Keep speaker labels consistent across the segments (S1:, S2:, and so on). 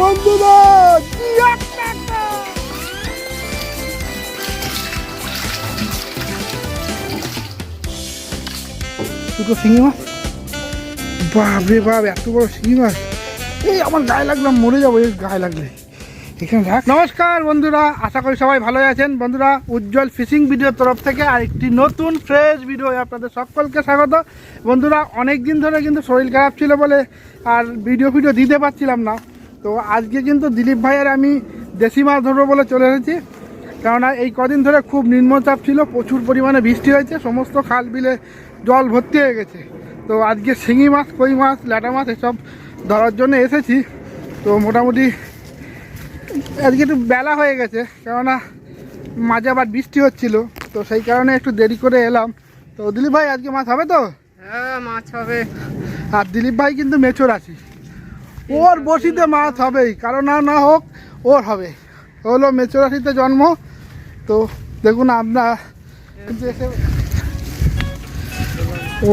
S1: বন্ধুরা। দুটো শিঙি মাছ? বাপ রে বাপ এত বড় শিঙি মাছ। এই আমার গায়ে লাগলাম মরে যাব এই গায়ে লাগলে। এখানে রাখ। নমস্কার বন্ধুরা আশা করি সবাই ভালোই আছেন। বন্ধুরা উজ্জ্বল ফিশিং ভিডিওর তরফ থেকে আরেকটি নতুন ফ্রেশ ভিডিও আপনাদের সকলকে স্বাগত। বন্ধুরা অনেক দিন ধরে কিন্তু শরীর খারাপ ছিল বলে আর ভিডিও ভিডিও দিতে পারছিলাম না। তো আজকে কিন্তু দিলীপ ভাইয়ের আমি দেশি মাছ ধরবো বলে চলে এসেছি। কেননা এই কদিন ধরে খুব নিম্নচাপ ছিল প্রচুর পরিমাণে বৃষ্টি হয়েছে সমস্ত খাল বিলে জল ভর্তি হয়ে গেছে। তো আজকে শিঙি মাছ কই মাছ ল্যাটা মাছ এসব ধরার জন্য এসেছি। তো মোটামুটি আজকে একটু বেলা হয়ে গেছে কেননা মাঝে আবার বৃষ্টি হচ্ছিল তো সেই কারণে একটু দেরি করে এলাম। তো দিলীপ ভাই আজকে মাছ হবে তো?
S2: হ্যাঁ মাছ হবে।
S1: আর দিলীপ ভাই কিন্তু মেচর আছি। ওর বসিতে মাছ হবেই, কারণ না না হোক, ওর হবে। হলো মেচরাশিতে জন্ম। তো দেখুন এসে ও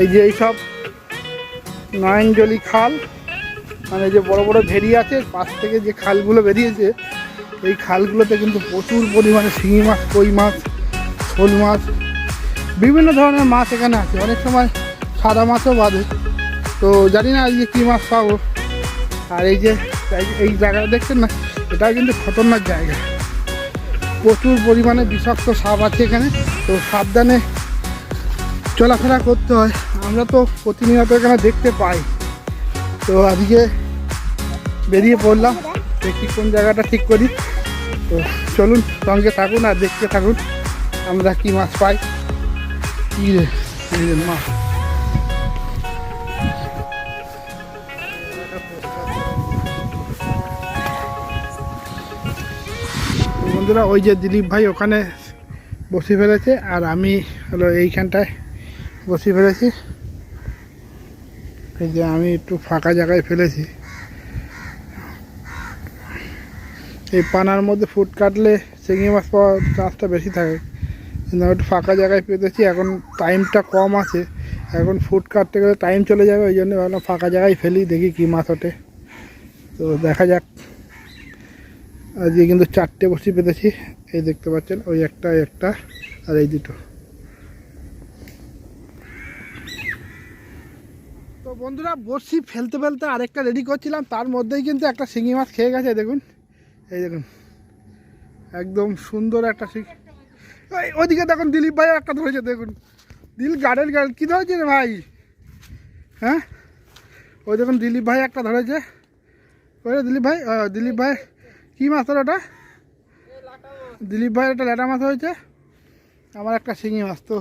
S1: এই যে এইসব নয়নজলি খাল মানে যে বড় বড় ভেরি আছে, পাশ থেকে যে খালগুলো বেরিয়েছে, এই খালগুলোতে কিন্তু প্রচুর পরিমাণে শিঙি মাছ, কই মাছ, শোল মাছ বিভিন্ন ধরনের মাছ এখানে আছে। অনেক সময় সাদা মাছও বাঁধে। তো জানি না আজকে কী মাছ পাবো। আর এই যে, এই- জায়গাটা দেখছেন না? এটাও কিন্তু খতরনাক জায়গা। প্রচুর পরিমাণে বিষাক্ত সাপ আছে এখানে। তো সাবধানে চলাফেরা করতে হয়। আমরা তো প্রতিনিয়ত এখানে দেখতে পাই। তো আজকে বেরিয়ে পড়লাম। দেখি কোন জায়গাটা ঠিক করি। তো চলুন সঙ্গে থাকুন আর দেখতে থাকুন। আমরা কি মাছ পাই। এই যে মাছ বন্ধুরা, ওই যে দিলীপ ভাই ওখানে বসে ফেলেছে, আর আমি হলো এইখানটায় বসে ফেলেছি। এই যে আমি একটু ফাঁকা জায়গায় ফেলেছি। এই পানার মধ্যে ফুট কাটলে চিংড়ি মাছ পাওয়ার চান্সটা বেশি থাকে। কিন্তু আমি একটু ফাঁকা জায়গায় পেতেছি এখন টাইমটা কম আছে। এখন ফুট কাটতে গেলে টাইম চলে যাবে, ওই জন্য ভাবলাম ফাঁকা জায়গায় ফেলি, দেখি কী মাছ ওঠে তো দেখা যাক। আজকে কিন্তু চারটে বসি পেতেছি, এই দেখতে পাচ্ছেন, ওই একটা একটা, আর এই দুটো। তো বন্ধুরা বড়শি ফেলতে ফেলতে আরেকটা রেডি করছিলাম, তার মধ্যেই কিন্তু একটা শিঙি মাছ খেয়ে গেছে, দেখুন। এই দেখুন, একদম সুন্দর একটা শিং এই ওইদিকে দেখুন দিলীপ ভাই একটা ধরেছে, দেখুন। দিল গার্ডেন গার্ডেন কী ধরেছে রে ভাই? হ্যাঁ? ওই দেখুন দিলীপ ভাই একটা ধরেছে। ওই দিলীপ ভাই দিলীপ ভাই, কী মাছ তোর ওটা? দিলীপ ভাইয়ের একটা ল্যাটা মাছ হয়েছে। আমার একটা শিঙি মাছ, তো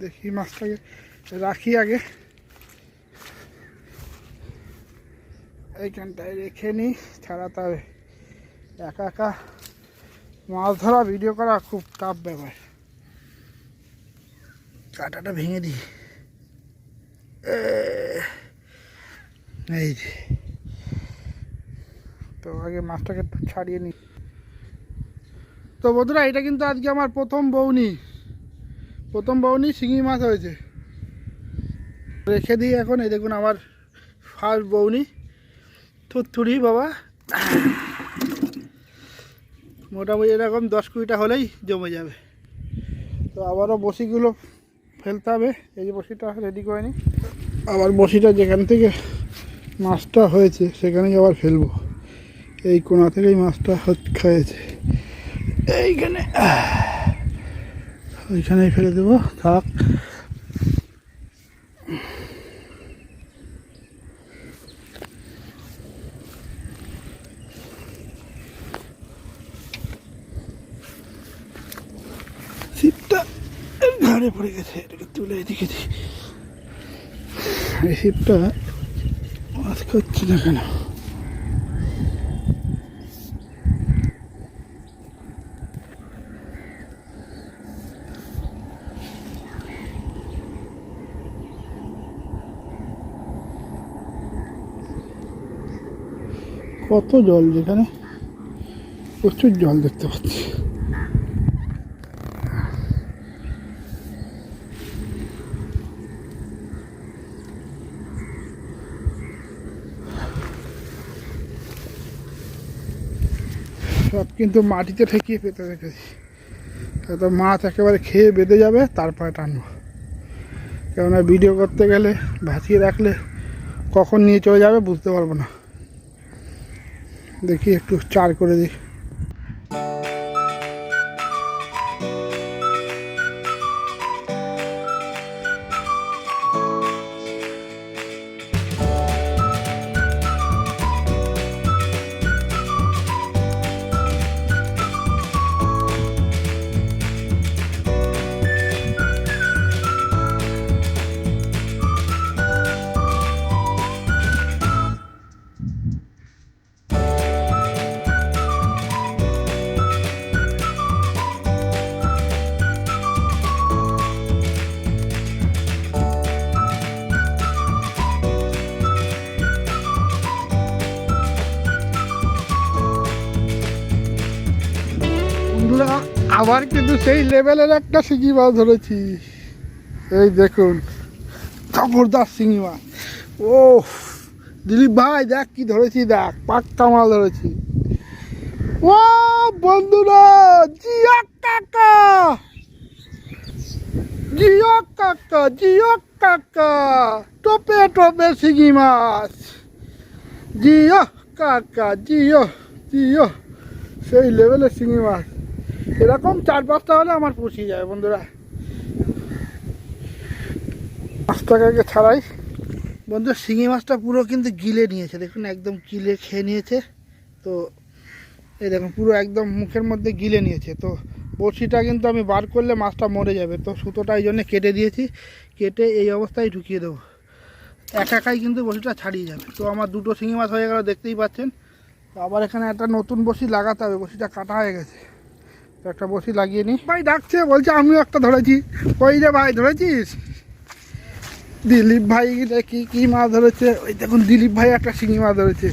S1: দেখি মাছটাকে রাখি আগে। এইখানটায় রেখে নিই, ছাড়াতে হবে। একা একা মাছ ধরা ভিডিও করা খুব টাফ ব্যাপার। কাঁটাটা ভেঙে দিই। এই যে। তো আগে মাছটাকে একটু ছাড়িয়ে নিই। তো বন্ধুরা, এটা কিন্তু আজকে আমার প্রথম বৌনি। প্রথম বৌনি শিঙি মাছ হয়েছে। রেখে দিই এখন। এই দেখুন আমার ফার্স্ট বৌনি। থুরথুরি বাবা। মোটামুটি এরকম দশ কুড়িটা হলেই জমে যাবে। তো আবারও বসিগুলো ফেলতে হবে। এই যে বসিটা রেডি করে নিই। আবার বসিটা যেখান থেকে মাছটা হয়েছে, সেখানেই আবার ফেলব। এই কোনা থেকেই মাছটা খেয়েছে এইখানে ওইখানেই ফেলে দেবো। থাক। ঘাড়ে পড়ে গেছে। তুলে এদিকে দিই এই করছে না কেন? কত জল যেখানে? প্রচুর জল দেখতে পাচ্ছি। সব কিন্তু মাটিতে ঠেকিয়ে পেতে রেখেছি। তো মাছ একেবারে খেয়ে বেঁধে যাবে, তারপরে টানবো। কেননা ভিডিও করতে গেলে, ভাসিয়ে রাখলে কখন নিয়ে চলে যাবে বুঝতে পারব না। দেখি একটু চার করে দিই। আবার কিন্তু সেই লেভেলের একটা শিঙি মাছ ধরেছি। এই দেখুন, জবরদস্ত শিঙি মাছ। ও দিলীপ ভাই, দেখ কি ধরেছি, দেখ, পাক্কা মাল ধরেছি। ও বন্ধুরা জিয়া কাকা। জিও কাকা জিও কাকা, টোপে টোপে শিঙি মাছ। জিও কাকা, জিও জিও, সেই লেভেলের শিঙি মাছ। এরকম চার পাঁচটা হলে আমার পুষিয়ে যায় বন্ধুরা। টাকাকে ছাড়াই। বন্ধু, শিঙি মাছটা পুরো কিন্তু গিলে নিয়েছে। দেখুন, একদম গিলে খেয়ে নিয়েছে। তো এই দেখুন, পুরো একদম মুখের মধ্যে গিলে নিয়েছে। তো বড়শিটা কিন্তু আমি বার করলে মাছটা মরে যাবে। তো সুতোটা এই জন্য কেটে দিয়েছি। কেটে এই অবস্থায় ঢুকিয়ে দেবো। একা একাই কিন্তু বড়শিটা ছাড়িয়ে যাবে। তো আমার দুটো শিঙি মাছ হয়ে গেল, দেখতেই পাচ্ছেন। তো আবার এখানে একটা নতুন বসি লাগাতে হবে। বসিটা কাটা হয়ে গেছে। একটা বসি লাগিয়ে নিই ভাই ডাকছে বলছে আমিও একটা ধরেছি। ওই রে ভাই ধরেছিস? দিলীপ ভাই কি কি মাছ ধরেছে? ওই দেখুন দিলীপ ভাই একটা শিঙি মাছ ধরেছে।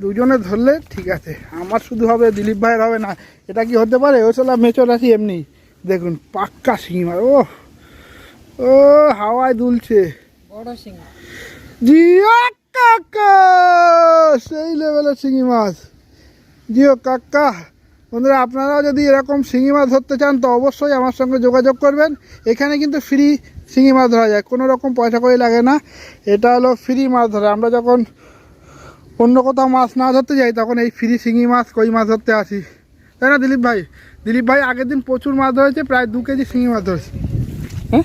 S1: দুজনে ধরলে ঠিক আছে। আমার শুধু হবে দিলীপ ভাইয়ের হবে না এটা কি হতে পারে? ও চলা মেচর আছি এমনি। দেখুন পাক্কা শিঙি মাছ ও ও হাওয়ায় দুলছে।
S2: বড় শিঙি।
S1: জিও কাকা সেই লেভেলের শিঙি মাছ। জিও কাকা। বন্ধুরা আপনারাও যদি এরকম শিঙি মাছ ধরতে চান, তো অবশ্যই আমার সঙ্গে যোগাযোগ করবেন। এখানে কিন্তু ফ্রি শিঙি মাছ ধরা যায়, কোনো রকম পয়সা করে লাগে না। এটা হলো ফ্রি মাছ ধরা। আমরা যখন অন্য কোথাও মাছ না ধরতে যাই, তখন এই ফ্রি শিঙি মাছ, কই মাছ ধরতে আসি। তাই না, দিলীপ ভাই? দিলীপ ভাই, আগের দিন প্রচুর মাছ ধরেছে, প্রায় দু কেজি শিঙি মাছ ধরেছে। হ্যাঁ?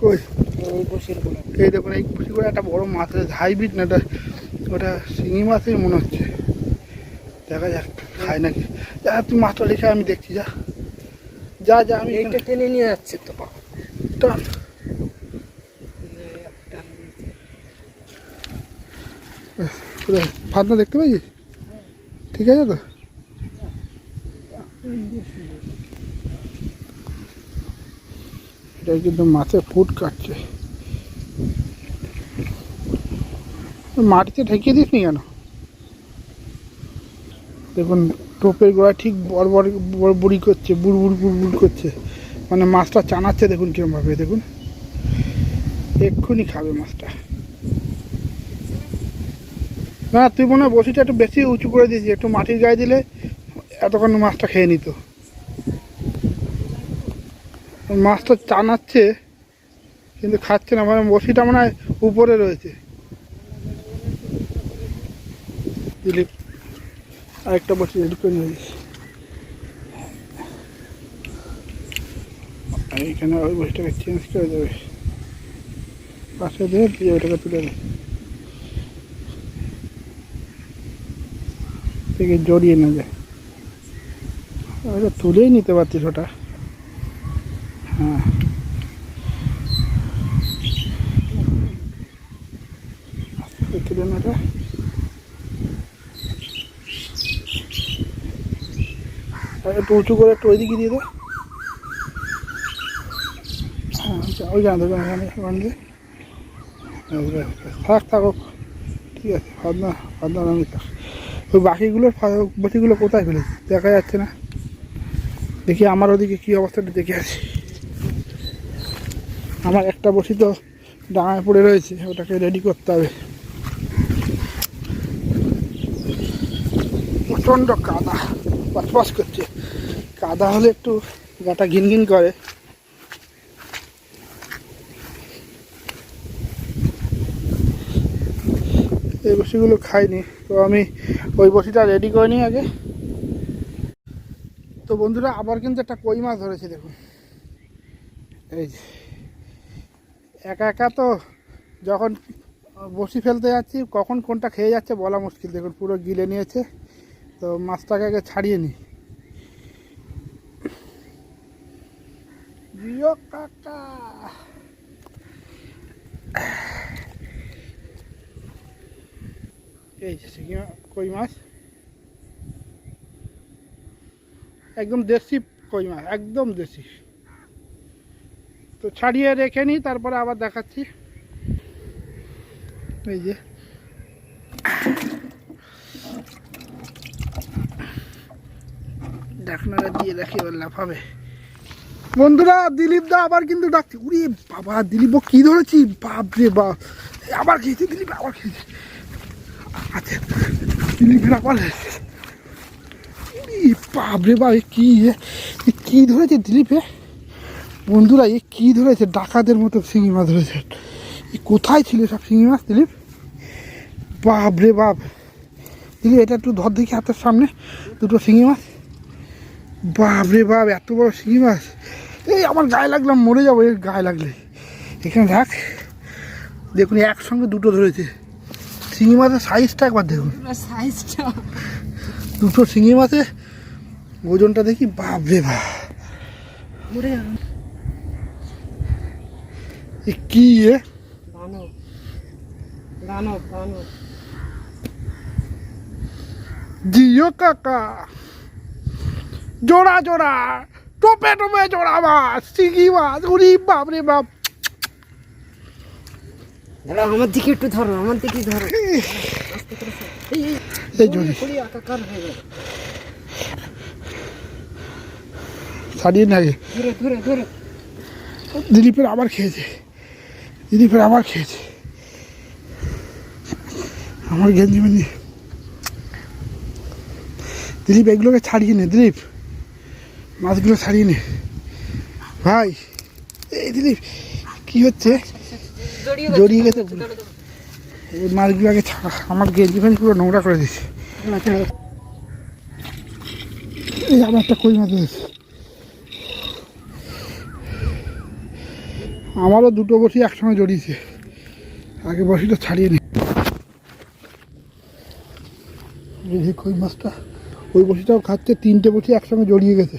S1: কই? এই দেখুন, এই করে একটা বড় মাছ হাইব্রিড না, এটা ওটা শিঙি মাছই মনে হচ্ছে। দেখা যাক। খায় নাকি? যা তুই মাছটা রেখে আমি দেখছি যা। যা যা আমি
S2: এইটা টেনে নিয়ে যাচ্ছে তো।
S1: টান। ফাতনা দেখতে পাইছিস ঠিক আছে তো? এটা কিন্তু মাছের ফুট কাটছে। মাটিতে ঠেকিয়ে দিস নি কেন? দেখুন টোপের গোড়া ঠিক বড় বড় করছে বুড় বুড় বুড় বুড় করছে। মানে মাছটা চানাচ্ছে, দেখুন কিরমভাবে দেখুন। এক্ষুনি খাবে মাছটা। না, তুই মনে হয় বসিটা একটু বেশি উঁচু করে দিয়েছিস, একটু মাটির গায়ে দিলে এতক্ষণ মাছটা খেয়ে নিত। মাছটা চানাচ্ছে, কিন্তু খাচ্ছে না মানে বসিটা মনে হয় উপরে রয়েছে। দিলীপ আরেকটা বসি রেডি করে নিয়ে যাস। আর এইখানে ওই বসিটাকে চেঞ্জ করে দেবে। পাশে দিয়ে দিয়ে ওটাকে তুলে দেবে থেকে জড়িয়ে না যায়। ওটা তুলেই নিতে পারছিস ওটা। হ্যাঁ আস্তে করে তুলে না ওটা আর একটু উঁচু করে একটু ওইদিকে দিয়ে দে। আচ্ছা, ওই জানা দেবে ওখানে ওখান দিয়ে। থাক থাকুক। ঠিক আছে ভাবনা ভাবনা আমি ওই বাকিগুলোর ফা- বটিগুলো কোথায় ফেলেছি? দেখা যাচ্ছে না। দেখি আমার ওদিকে কী অবস্থাটা দেখে আছি আমার একটা বসি তো ডাঙায় পড়ে রয়েছে ওটাকে রেডি করতে হবে। প্রচণ্ড কাদা পাসপাস করছে। কাদা হলে একটু গাটা ঘিন ঘিন করে। এই বসিগুলো খাইনি, তো আমি ওই বসিটা রেডি করে নিই আগে। তো বন্ধুরা, আবার কিন্তু একটা কই মাছ ধরেছে, দেখুন। এই যে, একা একা তো যখন বসি ফেলতে যাচ্ছি, কখন কোনটা খেয়ে যাচ্ছে বলা মুশকিল, দেখুন, পুরো গিলে নিয়েছে। তো মাছটাকে আগে ছাড়িয়ে নিই। জিও কাকা এই কই মাছ একদম দেশি কই মাছ, একদম দেশি। তো ছাড়িয়ে রেখে নিই তারপরে আবার দেখাচ্ছি। এই যে। ডাকনাটা দিয়ে দেখি এবার লাফাবে। বন্ধুরা, দিলীপ দা আবার কিন্তু ডাকছে। উরে বাবা, দিলীপ কি ধরেছি? বাপ রে বাপ। আবার খেয়েছে, দিলীপ আবার খেয়েছি। আচ্ছা দিলীপের আবার। বাপ রে বাপ কি কি ধরেছে দিলীপে বন্ধুরা, এ কি ধরেছে? ডাকাতের মতো শিঙি মাছ ধরেছে। এ কোথায় ছিল সব শিঙি মাছ, দিলীপ? বাপ রে বাপ। দিলীপ, এটা একটু ধর দেখি হাতের সামনে, দুটো শিঙি মাছ। বাপ রে বাপ, এত বড় শিঙি মাছ। এই আমার গায়ে লাগলাম মরে যাব এর গায়ে লাগলে। এখানে দেখ দেখুন একসঙ্গে দুটো ধরেছে। শিঙি মাছের সাইজটা একবার দেখুন।
S2: সাইজটা
S1: দুটো শিঙি মাছে ওজনটা দেখি বাপ। রে বাপ এ কি এ? জিও কাকা। জোড়া জোড়া। টোপে টোপে জোড়া মাছ শিঙি মাছ উরি বাপ। রে বাপ
S2: আমার দিকে একটু ধরো আমার দিকে ধরো। এই গেল
S1: ছাড়িয়ে না আগে।
S2: ধরে ধরে ধরে।
S1: দিলীপের আবার খেয়েছে। দিলীপের আবার খেয়েছে। আমার গেঞ্জি মেঞ্জি দিলীপ এগুলোকে ছাড়িয়ে নে দিলীপ। মাছগুলো ছাড়িয়ে নে। ভাই এই দিলীপ কি হচ্ছে?
S2: জড়িয়ে
S1: গেছে। এই মাছগুলো আগে ছাড়া। আমার গেঞ্জি ফেঞ্জি পুরো নোংরা করে দিচ্ছে এই আবার একটা কই মাছ হয়েছে আমারও দুটো বসি একসঙ্গে জড়িয়েছে। আগে বসিটা ছাড়িয়ে নি। কই মাছটা ওই বসিটাও খাচ্ছে তিনটে বসি একসঙ্গে জড়িয়ে গেছে।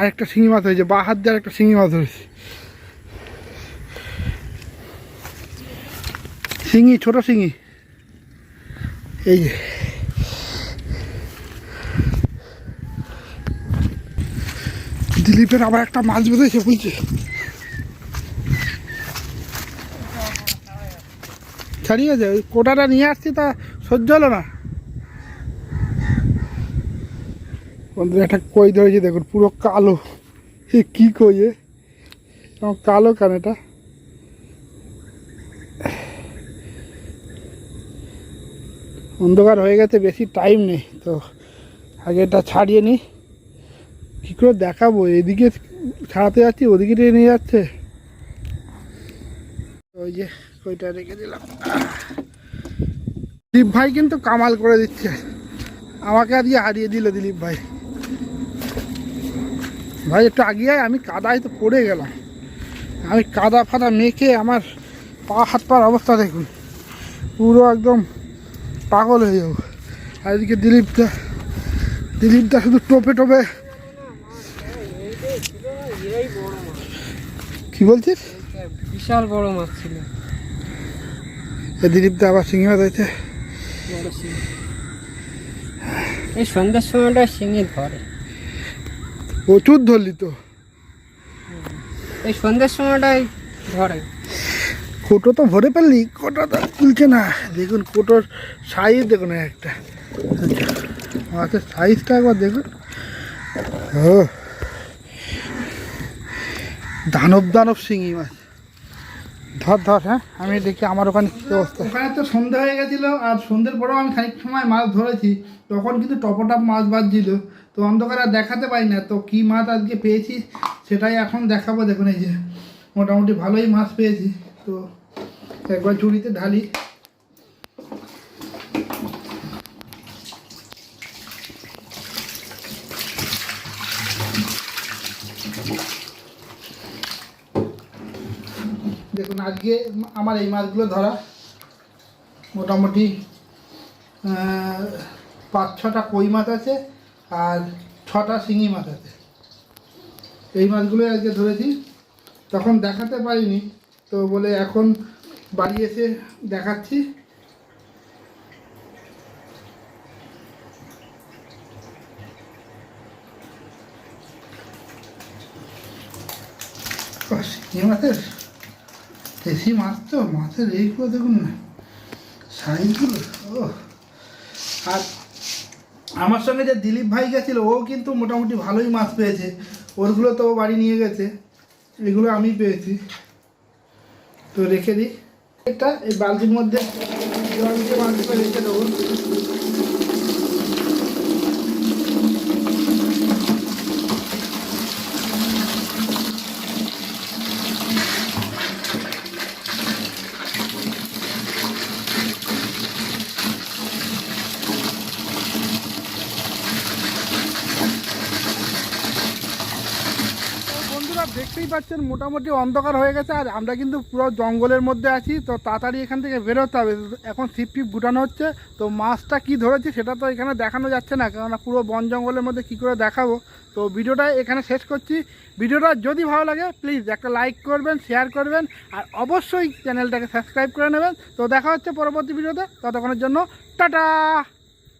S1: আরেকটা শিঙি মাছ হয়েছে, বা হাত দিয়ে আরেকটা শিঙি মাছ ধরেছে শিঙি, ছোট শিঙি। এই যে। দিলীপের আবার একটা মাছ বেঁধেছে বুঝছে ছাড়িয়ে গেছে ওই কোটাটা নিয়ে আসছি তা সহ্য হলো না। বন্ধুরা, একটা কই ধরেছে দেখুন, পুরো কালো। এ কি কই এ? কালো কেন এটা? অন্ধকার হয়ে গেছে, বেশি টাইম নেই। তো আগে এটা ছাড়িয়ে নিই কী করে দেখাবো? এদিকে ছাড়াতে যাচ্ছি, ওদিকে নিয়ে যাচ্ছে। ওই যে রেখে দিলাম। দিলীপ ভাই কিন্তু কামাল করে দিচ্ছে। আমাকে আজকে হারিয়ে দিল দিলীপ ভাই। ভাই, একটু আগিয়ে আমি কাদায় তো পড়ে গেলাম। আমি কাদা ফাদা মেখে আমার পা, হাত, পার অবস্থা দেখুন। পুরো একদম পাগল হয়ে যাব। আর এদিকে দিলীপটা দিলীপটা শুধু টোপে টোপে। কি বলছিস?
S2: বিশাল বড় মাছ ছিল।
S1: এ দিলীপটা আবার শিঙি মাছ
S2: বড় এই সন্ধ্যার সময়টা শিঙি ধরে।
S1: প্রচুর ধরলি তো।
S2: এই সন্ধ্যার সময়টাই ধরে।
S1: কোটো তো ভরে ফেললি কোটো তো তুলছে না। দেখুন কোটোর সাইজ দেখুন একটা। মাছের সাইজটা একবার দেখুন। ও। দানব দানব শিঙি মাছ। ধর ধর হ্যাঁ আমি দেখি আমার ওখানে কি অবস্থা। ওখানে তো সন্ধ্যা হয়ে গেছিল, আর সন্ধ্যের পরেও আমি খানিক সময় মাছ ধরেছি, তখন কিন্তু টপটপ মাছ বাজছিল, তো অন্ধকার আর দেখাতে পারি না, তো কী মাছ আজকে পেয়েছি সেটাই এখন দেখাবো, দেখুন এই যে, মোটামুটি ভালোই মাছ পেয়েছি, তো একবার ঝুড়িতে ঢালি। দেখুন, আজকে আমার এই মাছগুলো ধরা মোটামুটি পাঁচ ছটা কই মাছ আছে আর ছটা শিঙি মাছ আছে। এই মাছগুলোই আজকে ধরেছি। তখন দেখাতে পারিনি, তো বলে এখন বাড়ি এসে দেখাচ্ছি। শিঙি মাছের? দেশি মাছ তো, মাছের এইগুলো দেখুন না। সাইজগুলো, ও। আর আমার সঙ্গে যে দিলীপ ভাই গেছিল, ও কিন্তু মোটামুটি ভালোই মাছ পেয়েছে। ওরগুলো তো বাড়ি নিয়ে গেছে। এগুলো আমি পেয়েছি। তো রেখে দিই। এটা এই বালতির মধ্যে। রেখে দেবো বন্ধুরা দেখতেই পাচ্ছেন, মোটামুটি অন্ধকার হয়ে গেছে আর আমরা কিন্তু পুরো জঙ্গলের মধ্যে আছি, তো তাড়াতাড়ি এখান থেকে বেরোতে হবে। এখন ছিপ ফিপ গুটানো হচ্ছে, তো মাছটা কি ধরেছি সেটা তো এখানে দেখানো যাচ্ছে না, কেননা পুরো বন জঙ্গলের মধ্যে কি করে দেখাবো। তো ভিডিওটা এখানে শেষ করছি। ভিডিওটা যদি ভালো লাগে প্লিজ একটা লাইক করবেন শেয়ার করবেন, আর অবশ্যই চ্যানেলটাকে সাবস্ক্রাইব করে নেবেন। তো দেখা হচ্ছে পরবর্তী ভিডিওতে, ততক্ষণের জন্য টাটা!